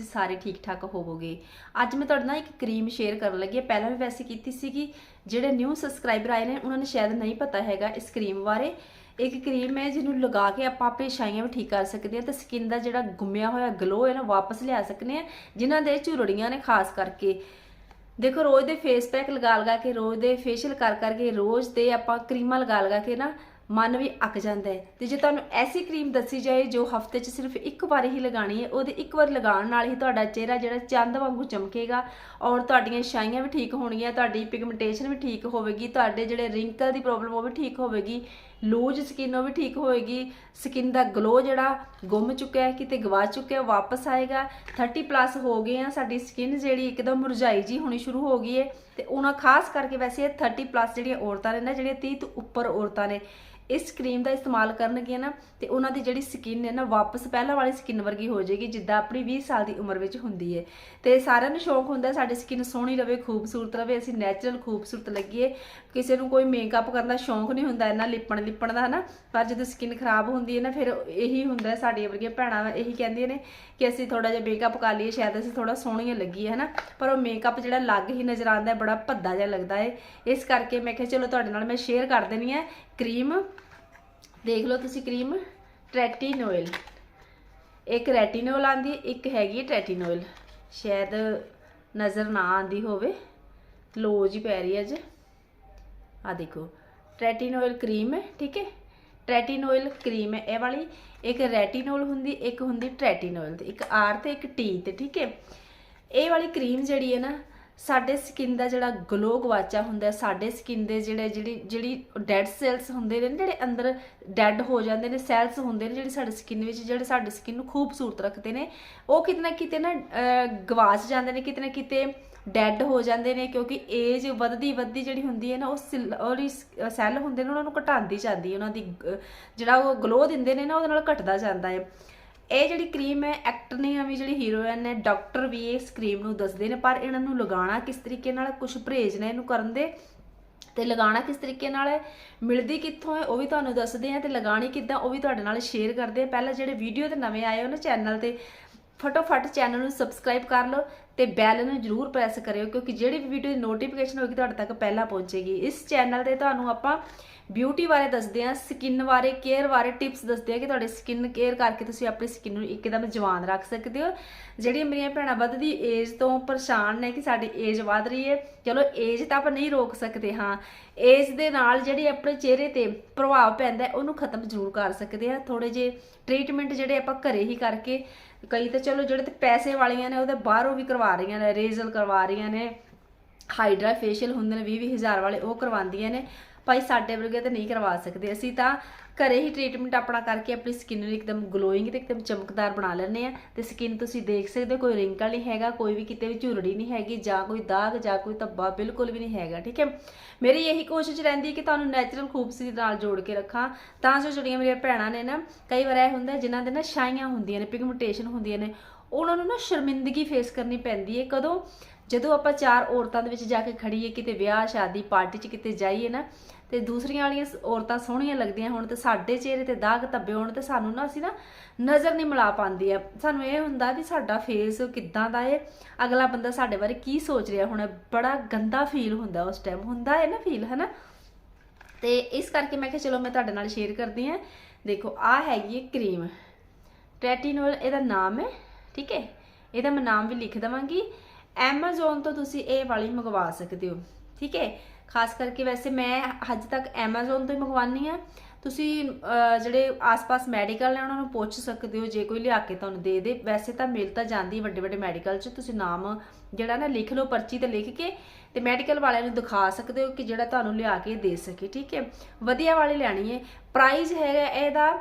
ਤੁਸੀਂ ਸਾਰੇ ਠੀਕ ਠਾਕ ਹੋਵੋਗੇ। ਅੱਜ ਮੈਂ ਤੁਹਾਡੇ ਨਾਲ ਇੱਕ ਕਰੀਮ ਸ਼ੇਅਰ ਕਰਨ ਲੱਗੀ ਹਾਂ। ਪਹਿਲਾਂ ਵੀ ਵੈਸੇ ਕੀਤੀ ਸੀਗੀ, ਜਿਹੜੇ ਨਿਊ ਸਬਸਕ੍ਰਾਈਬਰ ਆਏ ਨੇ, ਉਹਨਾਂ ਨੂੰ ਸ਼ਾਇਦ ਨਹੀਂ ਪਤਾ ਹੈਗਾ ਇਸ ਕਰੀਮ ਬਾਰੇ। ਇੱਕ ਕਰੀਮ ਹੈ ਜਿਹਨੂੰ ਲਗਾ ਕੇ ਆਪਾਂ ਆਪਣੀ ਛਾਈਆਂ ਵੀ ਠੀਕ ਕਰ ਸਕਦੇ ਹਾਂ ਤੇ ਸਕਿਨ ਦਾ ਜਿਹੜਾ ਗੁੰਮਿਆ ਹੋਇਆ ਗਲੋ ਹੈ ਨਾ, ਵਾਪਸ ਲਿਆ ਸਕਦੇ ਹਾਂ, ਜਿਨ੍ਹਾਂ ਦੇ ਝੁਰੜੀਆਂ ਨੇ ਖਾਸ ਕਰਕੇ। ਦੇਖੋ, ਰੋਜ਼ ਦੇ ਫੇਸ ਪੈਕ ਲਗਾ ਲਗਾ ਕੇ, ਰੋਜ਼ ਦੇ ਫੇਸ਼ੀਅਲ ਕਰ ਕਰਕੇ ਰੋਜ਼ ਦੇ ਆਪਾਂ ਕਰੀਮਾਂ ਲਗਾ ਲਗਾ ਕੇ ਨਾ ਮਨ ਵੀ ਅੱਕ ਜਾਂਦਾ ਹੈ। ਤੇ ਜੇ ਤੁਹਾਨੂੰ ਐਸੀ ਕਰੀਮ ਦੱਸੀ ਜਾਏ ਜੋ ਹਫ਼ਤੇ 'ਚ ਸਿਰਫ ਇੱਕ ਵਾਰ ਹੀ ਲਗਾਣੀ ਹੈ ਉਹਦੇ ਇੱਕ ਵਾਰ ਲਗਾਉਣ ਨਾਲ ਹੀ ਤੁਹਾਡਾ ਚਿਹਰਾ ਜਿਹੜਾ ਚੰਦ ਵਾਂਗੂ ਚਮਕੇਗਾ ਔਰ ਤੁਹਾਡੀਆਂ ਛਾਈਆਂ ਵੀ ਠੀਕ ਹੋਣਗੀਆਂ ਤੁਹਾਡੀ ਪਿਗਮੈਂਟੇਸ਼ਨ ਵੀ ਠੀਕ ਹੋਵੇਗੀ ਤੁਹਾਡੇ ਜਿਹੜੇ ਰਿੰਕਲ ਦੀ ਪ੍ਰੋਬਲਮ ਉਹ ਵੀ ਠੀਕ ਹੋਵੇਗੀ ਲੂਜ ਸਕਿਨ ਉਹ ਵੀ ਠੀਕ ਹੋਏਗੀ ਸਕਿਨ ਦਾ ਗਲੋ ਜਿਹੜਾ ਗੁੰਮ ਚੁੱਕਿਆ ਹੈ ਕਿਤੇ ਗਵਾ ਚੁੱਕਿਆ ਹੈ, ਵਾਪਸ ਆਏਗਾ। 30 ਪਲੱਸ ਹੋ ਗਏ ਆ ਸਾਡੀ ਸਕਿਨ ਜਿਹੜੀ ਇੱਕਦਮ ਮੁਰਝਾਈ ਜੀ ਹੋਣੀ ਸ਼ੁਰੂ ਹੋ ਗਈ ਹੈ। ਤੇ ਉਹਨਾਂ ਖਾਸ ਕਰਕੇ ਵੈਸੇ ਇਹ 30 ਪਲੱਸ ਜਿਹੜੀਆਂ ਔਰਤਾਂ ਨੇ ਨਾ ਜਿਹੜੀਆਂ 30 ਤੋਂ ਉੱਪਰ ਔਰਤਾਂ ਨੇ ਇਸ ਕਰੀਮ ਦਾ ਇਸਤੇਮਾਲ ਕਰਨਗੀਆਂ ਨਾ, ਤੇ ਉਹਨਾਂ ਦੀ ਜਿਹੜੀ ਸਕਿਨ ਹੈ ਨਾ, ਵਾਪਸ ਪਹਿਲਾਂ ਵਾਲੀ ਸਕਿਨ ਵਰਗੀ ਹੋ ਜਾਏਗੀ, ਜਿੱਦਾਂ ਆਪਣੀ 20 ਸਾਲ ਦੀ ਉਮਰ ਵਿੱਚ ਹੁੰਦੀ ਹੈ। ਤੇ ਸਾਰਿਆਂ ਨੂੰ ਸ਼ੌਂਕ ਹੁੰਦਾ ਸਾਡੀ ਸਕਿਨ ਸੋਹਣੀ ਰਵੇ, ਖੂਬਸੂਰਤ ਰਵੇ, ਅਸੀਂ ਨੈਚੁਰਲ ਖੂਬਸੂਰਤ ਲੱਗੀਏ। ਕਿਸੇ ਨੂੰ ਕੋਈ ਮੇਕਅਪ ਕਰਨ ਦਾ ਸ਼ੌਂਕ ਨਹੀਂ ਹੁੰਦਾ ਇਹਨਾਂ ਲਿਪਣ ਲਿਪਣ ਦਾ ਹਨਾ, ਪਰ ਜਦੋਂ ਸਕਿਨ ਖਰਾਬ ਹੁੰਦੀ ਹੈ ਨਾ, ਫਿਰ ਇਹੀ ਹੁੰਦਾ ਸਾਡੀਆਂ ਵਰਗੀਆਂ ਭੈਣਾਂ ਇਹੀ ਕਹਿੰਦੀਆਂ ਨੇ ਕਿ ਅਸੀਂ ਥੋੜਾ ਜਿਹਾ ਮੇਕਅਪ ਕਰ ਲਈਏ, ਸ਼ਾਇਦ ਅਸੀਂ ਥੋੜਾ ਸੋਹਣੀਆਂ ਲੱਗੀਏ, ਹਨਾ। ਪਰ ਉਹ ਮੇਕਅਪ ਜਿਹੜਾ ਲੱਗ ਹੀ ਨਜ਼ਰ ਆਉਂਦਾ, ਬੜਾ ਭੱਦਾ ਜਿਹਾ ਲੱਗਦਾ ਹੈ ਇਸ ਕਰਕੇ ਮੈਂ ਕਿਹਾ, ਚਲੋ ਤੁਹਾਡੇ ਨਾਲ ਮੈਂ ਸ਼ੇਅਰ ਕਰ ਦੇਣੀ ਹੈ। ਕਰੀਮ, ਦੇਖ ਲਓ ਤੁਸੀਂ ਕਰੀਮ ਟ੍ਰੈਟੀਨੋਇਲ ਇੱਕ ਰੈਟੀਨੋਲ ਆਂਦੀ, ਇੱਕ ਹੈਗੀ ਟ੍ਰੈਟੀਨੋਇਲ। ਸ਼ਾਇਦ ਨਜ਼ਰ ਨਾ ਆਂਦੀ ਹੋਵੇ ਲੋ ਜੀ ਪੈ ਰਹੀ ਹੈ ਅੱਜ। ਆ ਦੇਖੋ, ਟ੍ਰੈਟੀਨੋਇਲ ਕਰੀਮ ਹੈ, ਠੀਕ ਹੈ? ਟ੍ਰੈਟੀਨੋਇਲ ਕਰੀਮ ਹੈ, ਇਹ ਵਾਲੀ। ਇੱਕ ਰੈਟੀਨੋਲ ਹੁੰਦੀ, ਇੱਕ ਹੁੰਦੀ ਟ੍ਰੈਟੀਨੋਇਲ ਤੇ, ਇੱਕ ਆਰ ਤੇ, ਇੱਕ ਟੀ ਤੇ, ਠੀਕ ਹੈ? ਇਹ ਵਾਲੀ ਕਰੀਮ ਜਿਹੜੀ ਹੈ ਨਾ ਸਾਡੇ ਸਕਿਨ ਦਾ ਜਿਹੜਾ ਗਲੋ ਗਵਾਚਾ ਹੁੰਦਾ ਸਾਡੇ ਸਕਿਨ ਦੇ ਜਿਹੜੇ ਜਿਹੜੀ ਜਿਹੜੀ ਡੈਡ ਸੈਲਸ ਹੁੰਦੇ ਨੇ ਨਾ, ਜਿਹੜੇ ਅੰਦਰ ਡੈਡ ਹੋ ਜਾਂਦੇ ਨੇ ਸੈਲਸ ਹੁੰਦੇ ਨੇ ਜਿਹੜੇ ਸਾਡੇ ਸਕਿਨ ਵਿੱਚ ਜਿਹੜੇ ਸਾਡੇ ਸਕਿਨ ਨੂੰ ਖੂਬਸੂਰਤ ਰੱਖਦੇ ਨੇ ਉਹ ਕਿਤੇ ਨਾ ਕਿਤੇ ਨਾ ਗਵਾਚ ਜਾਂਦੇ ਨੇ ਕਿਤੇ ਨਾ ਕਿਤੇ ਡੈਡ ਹੋ ਜਾਂਦੇ ਨੇ ਕਿਉਂਕਿ ਏਜ ਵੱਧਦੀ ਵੱਧਦੀ ਜਿਹੜੀ ਹੁੰਦੀ ਹੈ ਨਾ ਉਹ ਸਿਲ- ਉਹਦੀ ਸੈੱਲ ਹੁੰਦੇ ਨੇ ਉਹਨਾਂ ਨੂੰ ਘਟਾਉਂਦੀ ਜਾਂਦੀ ਹੈ ਉਹਨਾਂ ਦੀ ਅਹ, ਜਿਹੜਾ ਉਹ ਗਲੋ ਦਿੰਦੇ ਨੇ ਨਾ ਉਹਦੇ ਨਾਲ ਘਟਦਾ ਜਾਂਦਾ ਹੈ। ਇਹ ਜਿਹੜੀ ਕਰੀਮ ਹੈ ਐਕਟਰ ਨੇ ਵੀ ਜਿਹੜੀ ਹੀਰੋਇਨ ਹੈ ਡਾਕਟਰ ਵੀ ਇਸ ਕਰੀਮ ਨੂੰ ਦੱਸਦੇ ਨੇ, ਪਰ ਇਹਨਾਂ ਨੂੰ ਲਗਾਉਣਾ ਕਿਸ ਤਰੀਕੇ ਨਾਲ ਕੁਝ ਪਰਹੇਜ਼ ਨੇ ਇਹਨੂੰ ਕਰਨ ਦੇ, ਤੇ ਲਗਾਉਣਾ ਕਿਸ ਤਰੀਕੇ ਨਾਲ ਹੈ, ਮਿਲਦੀ ਕਿੱਥੋਂ ਹੈ, ਉਹ ਵੀ ਤੁਹਾਨੂੰ ਦੱਸਦੇ ਆ ਤੇ ਲਗਾਣੀ ਕਿੱਦਾਂ, ਉਹ ਵੀ ਤੁਹਾਡੇ ਨਾਲ ਸ਼ੇਅਰ ਕਰਦੇ ਆ ਪਹਿਲਾਂ ਜਿਹੜੇ ਵੀਡੀਓ ਤੇ ਨਵੇਂ ਆਏ ਹੋ ਨਾ ਚੈਨਲ ਤੇ, ਫਟੋਫਟ ਚੈਨਲ ਨੂੰ ਸਬਸਕ੍ਰਾਈਬ ਕਰ ਲਓ ਤੇ ਬੈਲ ਨੂੰ ਜਰੂਰ ਪ੍ਰੈਸ ਕਰਿਓ, ਕਿਉਂਕਿ ਜਿਹੜੀ ਵੀ ਵੀਡੀਓ ਦੀ ਨੋਟੀਫਿਕੇਸ਼ਨ ਹੋਏਗੀ, ਤੁਹਾਡੇ ਤੱਕ ਪਹਿਲਾਂ ਪਹੁੰਚੇਗੀ। ਇਸ ਚੈਨਲ ਤੇ ਤੁਹਾਨੂੰ ਆਪਾਂ ਬਿਊਟੀ ਬਾਰੇ ਦੱਸਦੇ ਆ ਸਕਿਨ ਬਾਰੇ ਕੇਅਰ ਬਾਰੇ ਟਿਪਸ ਦੱਸਦੇ ਆ ਕਿ ਤੁਹਾਡੇ ਸਕਿਨ ਕੇਅਰ ਕਰਕੇ ਤੁਸੀਂ ਆਪਣੀ ਸਕਿਨ ਨੂੰ ਇੱਕਦਮ ਜਵਾਨ ਰੱਖ ਸਕਦੇ ਹੋ। ਜਿਹੜੀਆਂ ਮੇਰੀਆਂ ਭੈਣਾਂ ਵੱਧਦੀ ਏਜ ਤੋਂ ਪਰੇਸ਼ਾਨ ਨੇ ਕਿ ਸਾਡੀ ਏਜ ਵੱਧ ਰਹੀ ਹੈ, ਚਲੋ ਏਜ ਤਾਂ ਆਪਾਂ ਨਹੀਂ ਰੋਕ ਸਕਦੇ, ਹਾਂ। ਏਜ ਦੇ ਨਾਲ ਜਿਹੜੀ ਆਪਣੇ ਚਿਹਰੇ ਤੇ ਪ੍ਰਭਾਵ ਪੈਂਦਾ ਉਹਨੂੰ ਖਤਮ ਜ਼ਰੂਰ ਕਰ ਸਕਦੇ ਆ ਥੋੜੇ ਜੇ ਟ੍ਰੀਟਮੈਂਟ ਜਿਹੜੇ ਆਪਾਂ ਘਰੇ ਹੀ ਕਰਕੇ, ਕਈ ਤਾਂ ਚਲੋ ਜਿਹੜੇ ਤੇ ਪੈਸੇ ਵਾਲੀਆਂ ਨੇ, ਉਹਦੇ ਬਾਹਰੋਂ ਵੀ ਕਰਵਾ ਰਹੀਆਂ ਨੇ, ਰੇਜ਼ਲ ਕਰਵਾ ਰਹੀਆਂ ਨੇ ਹਾਈਡਰਾ ਫੇਸ਼ੀਅਲ ਹੁੰਦੇ ਨੇ 20 ਹਜ਼ਾਰ ਵਾਲੇ, ਉਹ ਕਰਵਾਉਂਦੀਆਂ ਨੇ। ਭਾਈ ਸਾਡੇ ਵਰਗੇ ਤਾਂ ਨਹੀਂ ਕਰਵਾ ਸਕਦੇ। ਅਸੀਂ ਤਾਂ ਘਰੇ ਹੀ ਟ੍ਰੀਟਮੈਂਟ ਆਪਣਾ ਕਰਕੇ ਆਪਣੀ ਸਕਿਨ ਨੂੰ ਇੱਕਦਮ ਗਲੋਇੰਗ ਤੇ ਇੱਕਦਮ ਚਮਕਦਾਰ ਬਣਾ ਲੈਂਦੇ ਆ ਤੇ ਸਕਿਨ ਤੁਸੀਂ ਦੇਖ ਸਕਦੇ ਹੋ, ਕੋਈ ਰਿੰਕਲ ਨਹੀਂ ਹੈਗਾ, ਕੋਈ ਵੀ ਕਿਤੇ ਵੀ ਝੁਰੜੀ ਨਹੀਂ ਹੈਗੀ, ਜਾਂ ਕੋਈ ਦਾਗ, ਜਾਂ ਕੋਈ ਧੱਬਾ ਬਿਲਕੁਲ ਵੀ ਨਹੀਂ ਹੈਗਾ, ਠੀਕ ਹੈ? ਮੇਰੀ ਇਹੀ ਕੋਸ਼ਿਸ਼ ਰਹਿੰਦੀ ਹੈ ਕਿ ਤੁਹਾਨੂੰ ਨੈਚੁਰਲ ਖੂਬਸੂਰਤੀ ਨਾਲ ਜੋੜ ਕੇ ਰੱਖਾਂ। ਤਾਂ ਜੋ ਜਿਹੜੀਆਂ ਮੇਰੀਆਂ ਭੈਣਾਂ ਨੇ ਨਾ, ਕਈ ਵਾਰ ਇਹ ਹੁੰਦਾ, ਜਿਨ੍ਹਾਂ ਦੇ ਨਾ ਛਾਈਆਂ ਹੁੰਦੀਆਂ ਨੇ ਪਿਗਮੈਂਟੇਸ਼ਨ ਹੁੰਦੀਆਂ ਨੇ ਉਹਨਾਂ ਨੂੰ ਨਾ ਸ਼ਰਮਿੰਦਗੀ ਫੇਸ ਕਰਨੀ ਪੈਂਦੀ ਹੈ। ਕਦੋਂ? ਜਦੋਂ ਆਪਾਂ ਚਾਰ ਔਰਤਾਂ ਦੇ ਵਿੱਚ ਜਾ ਕੇ ਖੜੀਏ ਕਿਤੇ ਵਿਆਹ, ਸ਼ਾਦੀ, ਪਾਰਟੀ 'ਚ ਕਿਤੇ ਜਾਈਏ ਨਾ, ਤੇ ਦੂਸਰੀਆਂ ਵਾਲੀਆਂ ਔਰਤਾਂ ਸੋਹਣੀਆਂ ਲੱਗਦੀਆਂ ਹੋਣ ਤੇ ਸਾਡੇ ਚਿਹਰੇ ਤੇ ਦਾਗ ਧੱਬੇ ਹੋਣ ਤੇ ਸਾਨੂੰ ਨਾ ਅਸੀਂ ਨਾ ਨਜ਼ਰ ਨਹੀਂ ਮਿਲਾ ਪਾਉਂਦੀ ਆ ਸਾਨੂੰ ਇਹ ਹੁੰਦਾ ਵੀ ਸਾਡਾ ਫੇਸ ਕਿੱਦਾਂ ਦਾ ਏ ਅਗਲਾ ਬੰਦਾ ਸਾਡੇ ਬਾਰੇ ਕੀ ਸੋਚ ਰਿਹਾ ਹੁਣ? ਬੜਾ ਗੰਦਾ ਫੀਲ ਹੁੰਦਾ ਉਸ ਟਾਈਮ ਹੁੰਦਾ ਹੈ ਨਾ ਫੀਲ ਹੈ ਨਾ? ਤੇ ਇਸ ਕਰਕੇ ਮੈਂ ਕਿਹਾ, ਚਲੋ ਮੈਂ ਤੁਹਾਡੇ ਨਾਲ ਸ਼ੇਅਰ ਕਰਦੀ ਹਾਂ। ਦੇਖੋ ਆ ਹੈਗੀ ਹੈ ਕਰੀਮ ਟ੍ਰੈਟੀਨੋਲ ਇਹਦਾ ਨਾਮ ਹੈ ਠੀਕ ਹੈ? ਇਹਦਾ ਮੈਂ ਨਾਮ ਵੀ ਲਿਖ ਦਵਾਂਗੀ। Amazon ਤੋਂ ਤੁਸੀਂ ਇਹ ਵਾਲੀ ਮੰਗਵਾ ਸਕਦੇ ਹੋ। ਠੀਕ ਹੈ? ਖਾਸ ਕਰਕੇ ਵੈਸੇ ਮੈਂ ਅੱਜ ਤੱਕ Amazon ਤੋਂ ਹੀ ਮੰਗਵਾਨੀ ਆ ਤੁਸੀਂ ਜਿਹੜੇ ਆਸ-ਪਾਸ ਮੈਡੀਕਲ ਨੇ ਉਹਨਾਂ ਨੂੰ ਪੁੱਛ ਸਕਦੇ ਹੋ। ਜੇ ਕੋਈ ਲਿਆ ਕੇ ਤੁਹਾਨੂੰ ਦੇ ਦੇ, ਵੈਸੇ ਤਾਂ ਮਿਲ ਤਾਂ ਜਾਂਦੀ ਵੱਡੇ ਵੱਡੇ ਮੈਡੀਕਲ 'ਚ। ਤੁਸੀਂ ਨਾਮ ਜਿਹੜਾ ਨਾ ਲਿਖ ਲਓ, ਪਰਚੀ ਤੇ ਲਿਖ ਕੇ ਤੇ ਮੈਡੀਕਲ ਵਾਲਿਆਂ ਨੂੰ ਦਿਖਾ ਸਕਦੇ ਹੋ ਕਿ ਜਿਹੜਾ ਤੁਹਾਨੂੰ ਲਿਆ ਕੇ ਦੇ ਸਕੇ। ਠੀਕ ਹੈ? ਵਧੀਆ ਵਾਲੀ ਲੈਣੀ ਹੈ। ਪ੍ਰਾਈਸ ਹੈਗਾ ਇਹਦਾ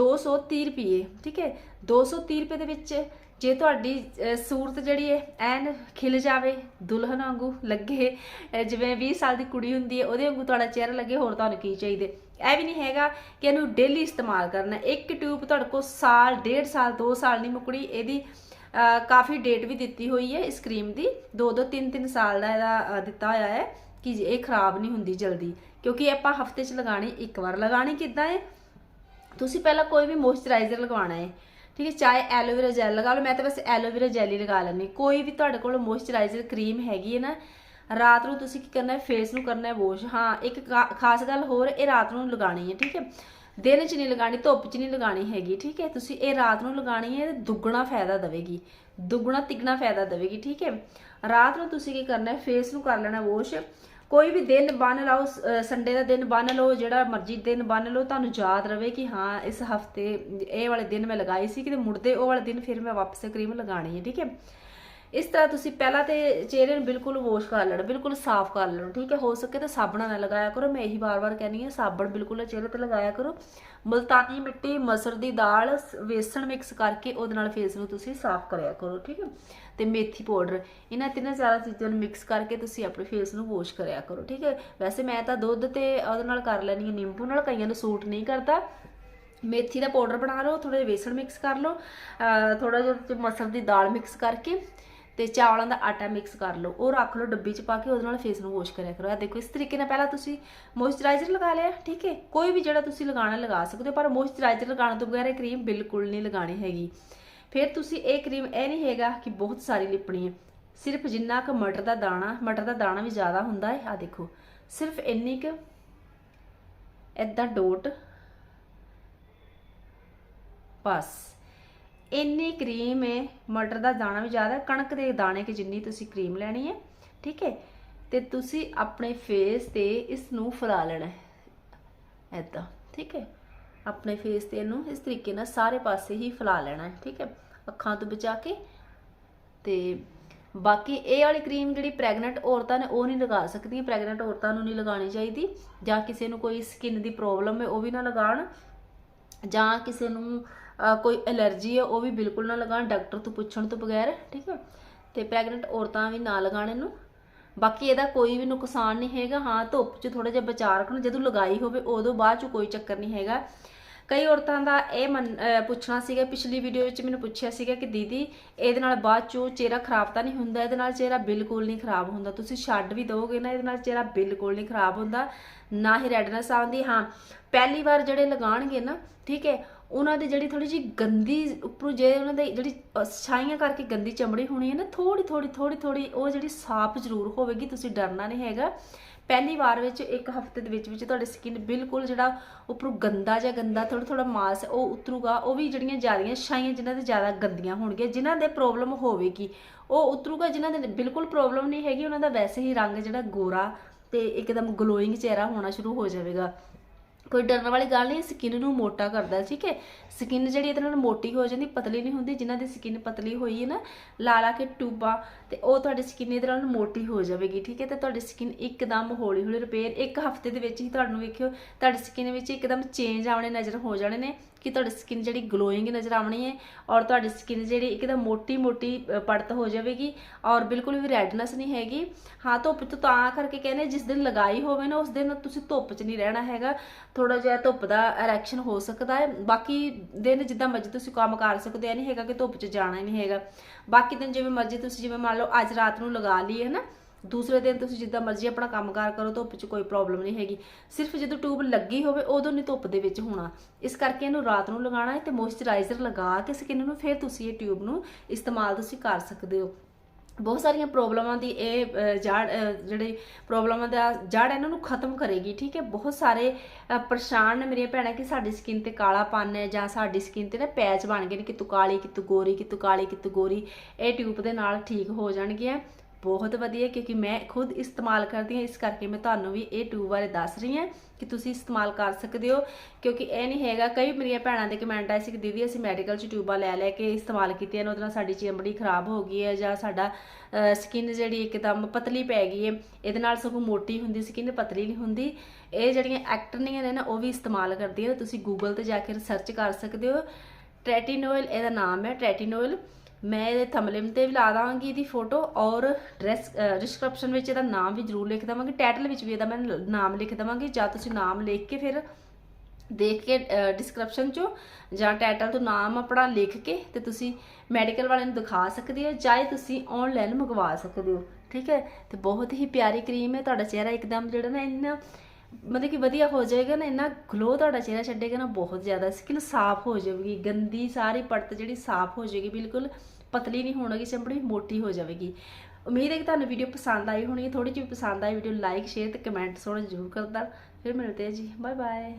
230 ਰੁਪਏ ਠੀਕ ਹੈ? 230 ਰੁਪਏ ਦੇ ਵਿੱਚ ਜੇ ਤੁਹਾਡੀ ਸੂਰਤ ਜਿਹੜੀ ਹੈ, ਐਨ ਖਿਲ ਜਾਵੇ, ਦੁਲਹਨ ਵਾਂਗੂ ਲੱਗੇ ਜਿਵੇਂ 20 ਸਾਲ ਦੀ ਕੁੜੀ ਹੁੰਦੀ ਹੈ, ਉਹਦੇ ਵਾਂਗੂ ਤੁਹਾਡਾ ਚਿਹਰਾ ਲੱਗੇ, ਹੋਰ ਤੁਹਾਨੂੰ ਕੀ ਚਾਹੀਦੇ? ਇਹ ਵੀ ਨਹੀਂ ਹੈਗਾ ਕਿ ਇਹਨੂੰ ਡੇਲੀ ਇਸਤੇਮਾਲ ਕਰਨਾ ਇੱਕ ਟਿਊਬ ਤੁਹਾਡੇ ਕੋਲ ਸਾਲ, ਡੇਢ ਸਾਲ 2 ਸਾਲ ਨਹੀਂ ਮੁੱਕਣੀ ਇਹਦੀ ਕਾਫੀ ਡੇਟ ਵੀ ਦਿੱਤੀ ਹੋਈ ਹੈ ਇਸ ਕਰੀਮ ਦੀ। 2 2 3 3 ਸਾਲ ਦਾ ਇਹਦਾ ਦਿੱਤਾ ਹੋਇਆ ਹੈ ਕਿ ਇਹ ਖਰਾਬ ਨਹੀਂ ਹੁੰਦੀ ਜਲਦੀ। ਕਿਉਂਕਿ ਆਪਾਂ ਹਫ਼ਤੇ 'ਚ ਲਗਾਣੀ ਇੱਕ ਵਾਰ ਲਗਾਣੀ ਕਿੱਦਾਂ ਹੈ? ਤੁਸੀਂ ਪਹਿਲਾਂ ਕੋਈ ਵੀ ਮੋਇਸਚਰਾਈਜ਼ਰ ਲਗਵਾਉਣਾ ਹੈ, ਠੀਕ ਹੈ, ਚਾਹੇ ਐਲੋਵੇਰਾ ਜੈਲ ਲਗਾ ਲਓ, ਮੈਂ ਤਾਂ ਬਸ ਐਲੋਵੇਰਾ ਜੈਲ ਹੀ ਲਗਾ ਲੈਂਦੀ ਕੋਈ ਵੀ ਤੁਹਾਡੇ ਕੋਲ ਮੋਇਸਚਰਾਈਜ਼ਰ ਕਰੀਮ ਹੈਗੀ ਹੈ ਨਾ, ਰਾਤ ਨੂੰ ਤੁਸੀਂ ਕੀ ਕਰਨਾ ਹੈ ਫੇਸ ਨੂੰ ਕਰਨਾ ਹੈ ਵਾਸ਼ ਹਾਂ, ਇੱਕ ਖਾ- ਖਾਸ ਗੱਲ ਹੋਰ, ਇਹ ਰਾਤ ਨੂੰ ਲਗਾਣੀ ਹੈ, ਠੀਕ ਹੈ। ਦਿਨ 'ਚ ਨਹੀਂ ਲਗਾਣੀ ਧੁੱਪ 'ਚ ਨਹੀਂ ਲਗਾਣੀ ਹੈਗੀ, ਠੀਕ ਹੈ। ਤੁਸੀਂ ਇਹ ਰਾਤ ਨੂੰ ਲਗਾਣੀ ਹੈ, ਦੁੱਗਣਾ ਫਾਇਦਾ ਦੇਵੇਗੀ। ਦੁੱਗਣਾ ਤਿੱਗਣਾ ਫਾਇਦਾ ਦੇਵੇਗੀ, ਠੀਕ ਹੈ। ਰਾਤ ਨੂੰ ਤੁਸੀਂ ਕੀ ਕਰਨਾ ਹੈ ਫੇਸ ਨੂੰ ਕਰ ਲੈਣਾ ਵਾਸ਼ ਕੋਈ ਵੀ ਦਿਨ ਬੰਨ ਲਓ ਸੰਡੇ ਦਾ ਦਿਨ ਬੰਨ ਲਓ, ਜਿਹੜਾ ਮਰਜ਼ੀ ਦਿਨ ਬੰਨ ਲਓ, ਤੁਹਾਨੂੰ ਯਾਦ ਰਵੇ ਕਿ ਹਾਂ, ਇਸ ਹਫ਼ਤੇ ਇਹ ਵਾਲੇ ਦਿਨ ਮੈਂ ਲਗਾਈ ਸੀ, ਕਿਤੇ ਮੁੜਦੇ ਉਹ ਵਾਲੇ ਦਿਨ ਫਿਰ ਮੈਂ ਵਾਪਸ ਕਰੀਮ ਲਗਾਣੀ ਹੈ, ਠੀਕ ਹੈ? ਇਸ ਤਰ੍ਹਾਂ ਤੁਸੀਂ ਪਹਿਲਾਂ ਤੇ ਚਿਹਰੇ ਨੂੰ ਬਿਲਕੁਲ ਵਾਸ਼ ਕਰ ਲੈਣਾ, ਬਿਲਕੁਲ ਸਾਫ਼ ਕਰ ਲੈਣਾ, ਠੀਕ ਹੈ? ਹੋ ਸਕੇ ਤਾਂ ਸਾਬਣ ਨਾਲ ਲਗਾਇਆ ਕਰੋ, ਮੈਂ ਇਹੀ ਵਾਰ-ਵਾਰ ਕਹਿੰਦੀ ਹਾਂ, ਸਾਬਣ ਬਿਲਕੁਲ ਚਿਹਰੇ ਤੇ ਲਗਾਇਆ ਕਰੋ। ਮਲਤਾਨੀ ਮਿੱਟੀ, ਮਸਰ ਦੀ ਦਾਲ, ਸ- ਵੇਸਣ ਮਿਕਸ ਕਰਕੇ ਉਹਦੇ ਨਾਲ ਫੇਸ ਨੂੰ ਤੁਸੀਂ ਸਾਫ਼ ਕਰਿਆ ਕਰੋ, ਠੀਕ ਹੈ? ਤੇ ਮੇਥੀ ਪਾਊਡਰ ਇਹਨਾਂ ਤਿੰਨਾਂ ਚਾਰਾਂ ਚੀਜ਼ਾਂ ਨੂੰ ਮਿਕਸ ਕਰਕੇ ਤੁਸੀਂ ਆਪਣੇ ਫੇਸ ਨੂੰ ਵਾਸ਼ ਕਰਿਆ ਕਰੋ, ਠੀਕ ਹੈ? ਵੈਸੇ ਮੈਂ ਤਾਂ ਦੁੱਧ ਤੇ ਉਹਦੇ ਨਾਲ ਕਰ ਲੈਣੀ ਹਾਂ, ਨਿੰਬੂ ਨਾਲ, ਕਈਆਂ ਨੂੰ ਸੂਟ ਨਹੀਂ ਕਰਦਾ। ਮੇਥੀ ਦਾ ਪਾਊਡਰ ਬਣਾ ਲਓ ਥੋੜਾ ਜਿਹਾ ਵੇਸਣ ਮਿਕਸ ਕਰ ਲਓ ਥੋੜਾ ਜਿਹਾ ਮਸਰ ਦੀ ਦਾਲ ਮਿਕਸ ਕਰਕੇ ਤੇ ਚਾਵਲਾਂ ਦਾ ਆਟਾ ਮਿਕਸ ਕਰ ਲਓ, ਉਹ ਰੱਖ ਲਓ ਡੱਬੀ 'ਚ ਪਾ ਕੇ, ਉਹਦੇ ਨਾਲ ਫੇਸ ਨੂੰ ਵਾਸ਼ ਕਰਿਆ ਕਰੋ। ਆ ਦੇਖੋ, ਇਸ ਤਰੀਕੇ ਨਾਲ ਪਹਿਲਾਂ ਤੁਸੀਂ ਮੋਇਸਚਰਾਈਜ਼ਰ ਲਗਾ ਲਿਆ, ਠੀਕ ਹੈ? ਕੋਈ ਵੀ ਜਿਹੜਾ ਤੁਸੀਂ ਲਗਾਣਾ ਲਗਾ ਸਕਦੇ ਹੋ, ਪਰ ਮੋਇਸਚਰਾਈਜ਼ਰ ਲਗਾਉਣ ਤੋਂ ਬਗੈਰ ਇਹ ਕਰੀਮ ਬਿਲਕੁਲ ਨਹੀਂ ਲਗਾਣੀ ਹੈਗੀ। ਫਿਰ ਤੁਸੀਂ ਇਹ ਕਰੀਮ ਇਹ ਨਹੀਂ ਹੈਗਾ ਕਿ ਬਹੁਤ ਸਾਰੀ ਲਿਪਣੀ ਹੈ। ਸਿਰਫ ਜਿੰਨਾ ਕੁ ਮਟਰ ਦਾ ਦਾਣਾ, ਮਟਰ ਦਾ ਦਾਣਾ ਵੀ ਜ਼ਿਆਦਾ ਹੁੰਦਾ ਹੈ ਆ ਦੇਖੋ। ਸਿਰਫ ਇੰਨੀ ਕੁ ਏਦਾਂ ਡੋਟ, ਬਸ। ਇੰਨੀ ਕਰੀਮ ਹੈ ਮਟਰ ਦਾ ਦਾਣਾ ਵੀ ਜ਼ਿਆਦਾ, ਕਣਕ ਦੇ ਦਾਣੇ ਕਿ ਜਿੰਨੀ ਤੁਸੀਂ ਕਰੀਮ ਲੈਣੀ ਹੈ ਠੀਕ ਹੈ ਤੇ ਤੁਸੀਂ ਆਪਣੇ ਫੇਸ ਤੇ ਇਸ ਨੂੰ ਫੈਲਾ ਲੈਣਾ ਹੈ ਠੀਕ ਹੈ ਆਪਣੇ ਫੇਸ ਤੇ ਇਹਨੂੰ ਇਸ ਤਰੀਕੇ ਨਾਲ ਸਾਰੇ ਪਾਸੇ ਹੀ ਫੈਲਾ ਲੈਣਾ ਠੀਕ ਹੈ ਅੱਖਾਂ ਤੋਂ ਬਚਾ ਕੇ ਤੇ ਬਾਕੀ ਇਹ ਵਾਲੀ ਕਰੀਮ ਜਿਹੜੀ ਪ੍ਰੈਗਨੈਂਟ ਔਰਤਾਂ ਨੇ, ਉਹ ਨਹੀਂ ਲਗਾ ਸਕਦੀਆਂ। ਪ੍ਰੈਗਨੈਂਟ ਔਰਤਾਂ ਨੂੰ ਨਹੀਂ ਲਗਾਉਣੀ ਚਾਹੀਦੀ। ਜਾਂ ਕਿਸੇ ਨੂੰ ਕੋਈ ਸਕਿਨ ਦੀ ਪ੍ਰੋਬਲਮ ਹੈ ਉਹ ਵੀ ਨਾ ਲਗਾਉਣ। ਜਾਂ ਕਿਸੇ ਨੂੰ ਕੋਈ ਐਲਰਜੀ ਹੈ, ਉਹ ਵੀ ਬਿਲਕੁਲ ਨਾ ਲਗਾਉਣ, ਡਾਕਟਰ ਤੋਂ ਪੁੱਛਣ ਤੋਂ ਬਗੈਰ, ਠੀਕ ਹੈ? ਤੇ ਪ੍ਰੈਗਨੈਂਟ ਔਰਤਾਂ ਵੀ ਨਾ ਲਗਾਉਣ ਇਹਨੂੰ। ਬਾਕੀ ਇਹਦਾ ਕੋਈ ਵੀ ਨੁਕਸਾਨ ਨਹੀਂ ਹੈਗਾ। ਹਾਂ, ਧੁੱਪ 'ਚ ਥੋੜਾ ਜਿਹਾ ਬਚਾ ਰੱਖਣਾ, ਜਦੋਂ ਲਗਾਈ ਹੋਵੇ, ਉਦੋਂ ਬਾਅਦ 'ਚ ਕੋਈ ਚੱਕਰ ਨਹੀਂ ਹੈਗਾ। ਕਈ ਔਰਤਾਂ ਦਾ ਇਹ ਮੰਨ- ਪੁੱਛਣਾ ਸੀਗਾ, ਪਿਛਲੀ ਵੀਡੀਓ ਵਿੱਚ ਮੈਨੂੰ ਪੁੱਛਿਆ ਸੀਗਾ ਕਿ ਦੀਦੀ, ਇਹਦੇ ਨਾਲ ਬਾਅਦ 'ਚੋਂ ਚਿਹਰਾ ਖਰਾਬ ਤਾਂ ਨਹੀਂ ਹੁੰਦਾ? ਇਹਦੇ ਨਾਲ ਚਿਹਰਾ ਬਿਲਕੁਲ ਨਹੀਂ ਖਰਾਬ ਹੁੰਦਾ। ਤੁਸੀਂ ਛੱਡ ਵੀ ਦੋਗੇ ਨਾ, ਇਹਦੇ ਨਾਲ ਚਿਹਰਾ ਬਿਲਕੁਲ ਨਹੀਂ ਖਰਾਬ ਹੁੰਦਾ। ਨਾ ਹੀ ਰੈਡਨੈਸ ਆਉਂਦੀ। ਹਾਂ, ਪਹਿਲੀ ਵਾਰ ਜਿਹੜੇ ਲਗਾਣਗੇ ਨਾ, ਠੀਕ ਹੈ ਉਹਨਾਂ ਦੀ ਜਿਹੜੀ ਥੋੜੀ ਜਿਹੀ ਗੰਦੀ ਉੱਪਰੋਂ ਜੇ ਉਹਨਾਂ ਦੇ ਜਿਹੜੀ ਛਾਈਆਂ ਕਰਕੇ ਗੰਦੀ ਚਮੜੀ ਹੋਣੀ ਹੈ ਨਾ ਥੋੜੀ ਥੋੜੀ ਥੋੜੀ ਥੋੜੀ ਉਹ ਜਿਹੜੀ ਸਾਫ਼ ਜ਼ਰੂਰ ਹੋਵੇਗੀ, ਤੁਸੀਂ ਡਰਨਾ ਨਹੀਂ ਹੈਗਾ। ਪਹਿਲੀ ਵਾਰ ਵਿੱਚ ਇੱਕ ਹਫ਼ਤੇ ਦੇ ਵਿੱਚ ਵਿੱਚ ਤੁਹਾਡੀ ਸਕਿਨ ਬਿਲਕੁਲ ਜਿਹੜਾ ਉੱਪਰੋਂ ਗੰਦਾ ਜਾਂ ਗੰਦਾ ਥੋੜਾ ਥੋੜਾ ਮਾਸ ਉਹ ਉਤਰੂਗਾ, ਉਹ ਵੀ ਜਿਹੜੀਆਂ ਜ਼ਿਆਦੀਆਂ ਛਾਈਆਂ ਜਿਨ੍ਹਾਂ ਦੇ ਜ਼ਿਆਦਾ ਗੰਦੀਆਂ ਹੋਣਗੀਆਂ, ਜਿਨ੍ਹਾਂ ਦੇ ਪ੍ਰੋਬਲਮ ਹੋਵੇਗੀ, ਉਹ ਉਤਰੂਗਾ, ਜਿਨ੍ਹਾਂ ਦੇ ਬਿਲਕੁਲ ਪ੍ਰੋਬਲਮ ਨਹੀਂ ਹੈਗੀ, ਉਹਨਾਂ ਦਾ ਵੈਸੇ ਹੀ ਰੰਗ ਜਿਹੜਾ ਗੋਰਾ ਤੇ ਇੱਕਦਮ ਗਲੋਇੰਗ ਚਿਹਰਾ ਹੋਣਾ ਸ਼ੁਰੂ ਹੋ ਜਾਵੇਗਾ। ਕੋਈ ਡਰਨ ਵਾਲੀ ਗੱਲ ਨਹੀਂ ਸਕਿਨ ਨੂੰ ਮੋਟਾ ਕਰਦਾ, ਠੀਕ ਹੈ? ਸਕਿਨ ਜਿਹੜੀ ਇਹਦੇ ਨਾਲ ਮੋਟੀ ਹੋ ਜਾਂਦੀ, ਪਤਲੀ ਨਹੀਂ ਹੁੰਦੀ, ਜਿਨ੍ਹਾਂ ਦੀ ਸਕਿਨ ਪਤਲੀ ਹੋਈ ਹੈ ਨਾ, ਲਾ ਲਾ ਕੇ ਟੂਬਾਂ, ਤੇ ਉਹ ਤੁਹਾਡੀ ਸਕਿਨ ਇਹਦੇ ਨਾਲ ਮੋਟੀ ਹੋ ਜਾਵੇਗੀ, ਠੀਕ ਹੈ? ਤੇ ਤੁਹਾਡੀ ਸਕਿਨ ਇੱਕਦਮ ਹੌਲੀ ਹੌਲੀ ਰਿਪੇਅਰ ਇੱਕ ਹਫ਼ਤੇ ਦੇ ਵਿੱਚ ਹੀ ਤੁਹਾਨੂੰ ਵੇਖਿਓ, ਤੁਹਾਡੀ ਸਕਿਨ ਵਿੱਚ ਇੱਕਦਮ ਚੇਂਜ ਆਉਣੇ, ਨਜ਼ਰ ਹੋ ਜਾਣੇ ਨੇ। ਕਿ ਤੁਹਾਡੀ ਸਕਿਨ ਜਿਹੜੀ ਗਲੋਇੰਗ ਨਜ਼ਰ ਆਉਣੀ ਹੈ ਔਰ ਤੁਹਾਡੀ ਸਕਿਨ ਜਿਹੜੀ ਇੱਕਦਮ ਮੋਟੀ ਮੋਟੀ ਪੜਤ ਹੋ ਜਾਵੇਗੀ ਔਰ ਬਿਲਕੁਲ ਵੀ ਰੈਡਨੈਸ ਨਹੀਂ ਹੈਗੀ। ਹਾਂ, ਧੁੱਪ ਤੋਂ ਤਾਂ ਕਰਕੇ ਕਹਿੰਦੇ ਜਿਸ ਦਿਨ ਲਗਾਈ ਹੋਵੇ ਨਾ, ਉਸ ਦਿਨ ਤੁਸੀਂ ਧੁੱਪ 'ਚ ਨਹੀਂ ਰਹਿਣਾ ਹੈਗਾ। ਥੋੜਾ ਜਿਹਾ ਧੁੱਪ ਦਾ ਰਿਐਕਸ਼ਨ ਹੋ ਸਕਦਾ ਹੈ। ਬਾਕੀ ਦਿਨ ਜਿੱਦਾਂ ਮਰਜ਼ੀ ਤੁਸੀਂ ਕੰਮ ਕਰ ਸਕਦੇ ਹੋ, ਇਹ ਨਹੀਂ ਹੈਗਾ ਕਿ ਧੁੱਪ 'ਚ ਜਾਣਾ ਹੀ ਨਹੀਂ ਹੈਗਾ। ਬਾਕੀ ਦਿਨ ਜਿਵੇਂ ਮਰਜ਼ੀ ਤੁਸੀਂ ਜਿਵੇਂ ਮੰਨ ਲਓ ਅੱਜ ਰਾਤ ਨੂੰ ਲਗਾ ਲਈ ਹੈ ਨਾ ਦੂਸਰੇ ਦਿਨ ਤੁਸੀਂ ਜਿੱਦਾਂ ਮਰਜ਼ੀ ਆਪਣਾ ਕੰਮਕਾਰ ਕਰੋ ਧੁੱਪ 'ਚ ਕੋਈ ਪ੍ਰੋਬਲਮ ਨਹੀਂ ਹੈਗੀ। ਸਿਰਫ ਜਦੋਂ ਟਿਊਬ ਲੱਗੀ ਹੋਵੇ ਉਦੋਂ ਨਹੀਂ ਧੁੱਪ ਦੇ ਵਿੱਚ ਹੋਣਾ। ਇਸ ਕਰਕੇ ਇਹਨੂੰ ਰਾਤ ਨੂੰ ਲਗਾਉਣਾ ਹੈ ਤੇ ਮੋਇਸਚਰਾਈਜ਼ਰ ਲਗਾ ਕੇ ਸਕਿਨ ਨੂੰ ਫਿਰ ਤੁਸੀਂ ਇਹ ਟਿਊਬ ਨੂੰ ਇਸਤੇਮਾਲ ਤੁਸੀਂ ਕਰ ਸਕਦੇ ਹੋ। ਬਹੁਤ ਸਾਰੀਆਂ ਪ੍ਰੋਬਲਮਾਂ ਦੀ ਇਹ ਜੜ ਅਹ, ਜਿਹੜੇ ਪ੍ਰੋਬਲਮਾਂ ਦਾ ਜੜ ਇਹਨਾਂ ਨੂੰ ਖਤਮ ਕਰੇਗੀ ਠੀਕ ਹੈ? ਬਹੁਤ ਸਾਰੇ ਪਰੇਸ਼ਾਨ ਨੇ ਮੇਰੀਆਂ ਭੈਣਾਂ ਕਿ ਸਾਡੀ ਸਕਿਨ ਤੇ ਕਾਲਾਪਨ ਹੈ ਜਾਂ ਸਾਡੀ ਸਕਿਨ ਤੇ ਨਾ ਪੈਚ ਬਣ ਗਏ ਨੇ ਕਿ ਕਾਲੀ ਕਿ ਗੋਰੀ ਕਿ ਕਾਲੀ ਕਿ ਗੋਰੀ। ਇਹ ਟਿਊਬ ਦੇ ਨਾਲ ਠੀਕ ਹੋ ਜਾਣਗੀਆਂ। ਬਹੁਤ ਵਧੀਆ, ਕਿਉਂਕਿ ਮੈਂ ਖੁਦ ਇਸਤੇਮਾਲ ਕਰਦੀ ਹਾਂ। ਇਸ ਕਰਕੇ ਮੈਂ ਤੁਹਾਨੂੰ ਵੀ ਇਹ ਟਿਊਬ ਬਾਰੇ ਦੱਸ ਰਹੀ ਹਾਂ ਕਿ ਤੁਸੀਂ ਇਸਤੇਮਾਲ ਕਰ ਸਕਦੇ ਹੋ, ਕਿਉਂਕਿ ਇਹ ਨਹੀਂ ਹੈਗਾ। ਕਈ ਮੇਰੀਆਂ ਭੈਣਾਂ ਦੇ ਕਮੈਂਟ ਆਏ ਸੀ ਕਿ ਦੀਦੀ, ਅਸੀਂ ਮੈਡੀਕਲ ਚ ਟਿਊਬਾਂ ਲੈ ਲੈ ਕੇ ਇਸਤੇਮਾਲ ਕੀਤੀਆਂ ਨੇ, ਉਹਦੇ ਨਾਲ ਸਾਡੀ ਚਮੜੀ ਖਰਾਬ ਹੋ ਗਈ ਹੈ ਜਾਂ ਸਾਡਾ ਸਕਿਨ ਜਿਹੜੀ ਇੱਕਦਮ ਪਤਲੀ ਪੈ ਗਈ ਹੈ। ਇਹਦੇ ਨਾਲ ਸਗੋਂ ਮੋਟੀ ਹੁੰਦੀ ਸਕਿਨ ਪਤਲੀ ਨਹੀਂ ਹੁੰਦੀ। ਇਹ ਜਿਹੜੀਆਂ ਐਕਟਰਨੀਆਂ ਨੇ ਨਾ, ਉਹ ਵੀ ਇਸਤੇਮਾਲ ਕਰਦੀਆਂ ਤੁਸੀਂ ਗੂਗਲ ਤੇ ਜਾ ਕੇ ਰਿਸਰਚ ਕਰ ਸਕਦੇ ਹੋ। ਟ੍ਰੈਟੀਨੋਇਲ ਇਹਦਾ ਨਾਮ ਹੈ ਟ੍ਰੈਟੀਨੋਇਲ ਮੈਂ ਇਹਦੇ ਥੰਬਨੇਲ ਤੇ ਵੀ ਲਾ ਦਾਂਗੀ ਇਹਦੀ ਫੋਟੋ ਔਰ ਡਰੈਸ ਡਿਸਕ੍ਰਿਪਸ਼ਨ ਵਿੱਚ ਇਹਦਾ ਨਾਮ ਵੀ ਜ਼ਰੂਰ ਲਿਖ ਦਵਾਂਗੀ ਟਾਈਟਲ ਵਿੱਚ ਵੀ ਇਹਦਾ ਮੈਂ ਲ- ਨਾਮ ਲਿਖ ਦਵਾਂਗੀ, ਜਾਂ ਤੁਸੀਂ ਨਾਮ ਲਿਖ ਕੇ ਫਿਰ ਦੇਖ ਕੇ ਡਿਸਕ੍ਰਿਪਸ਼ਨ ਚੋਂ ਜਾਂ ਟਾਈਟਲ ਤੋਂ ਨਾਮ ਆਪਣਾ ਲਿਖ ਕੇ ਤੇ ਤੁਸੀਂ ਮੈਡੀਕਲ ਵਾਲਿਆਂ ਨੂੰ ਦਿਖਾ ਸਕਦੇ ਹੋ ਜਾਂ ਤੁਸੀਂ ਆਨਲਾਈਨ ਮੰਗਵਾ ਸਕਦੇ ਹੋ, ਠੀਕ ਹੈ? ਤੇ ਬਹੁਤ ਹੀ ਪਿਆਰੀ ਕਰੀਮ ਹੈ, ਤੁਹਾਡਾ ਚਿਹਰਾ ਇੱਕਦਮ ਜਿਹੜਾ ਨਾ ਇੰਨਾ ਮਤਲਬ ਕਿ ਵਧੀਆ ਹੋ ਜਾਏਗਾ ਨਾ, ਇੰਨਾ ਗਲੋ ਤੁਹਾਡਾ ਚਿਹਰਾ ਛੱਡੇਗਾ ਨਾ, ਬਹੁਤ ਜ਼ਿਆਦਾ ਸਕਿਨ ਸਾਫ਼ ਹੋ ਜਾਵੇਗੀ, ਗੰਦੀ ਸਾਰੀ ਪਰਤ ਜਿਹੜੀ ਸਾਫ਼ ਹੋ ਜਾਏਗੀ, ਬਿਲਕੁਲ ਪਤਲੀ ਨਹੀਂ ਹੋਣਗੀ, ਚਮੜੀ ਮੋਟੀ ਹੋ ਜਾਵੇਗੀ। ਉਮੀਦ ਹੈ ਕਿ ਤੁਹਾਨੂੰ ਵੀਡੀਓ ਪਸੰਦ ਆਈ ਹੋਣੀ ਥੋੜੀ ਜਿਹੀ ਪਸੰਦ ਆਈ ਵੀਡੀਓ ਲਾਈਕ ਸ਼ੇਅਰ ਤੇ ਕਮੈਂਟ ਸੋਣਾ ਜ਼ਰੂਰ ਕਰਦਾ ਫਿਰ ਮਿਲਦੇ ਹਾਂ ਜੀ ਬਾਏ ਬਾਏ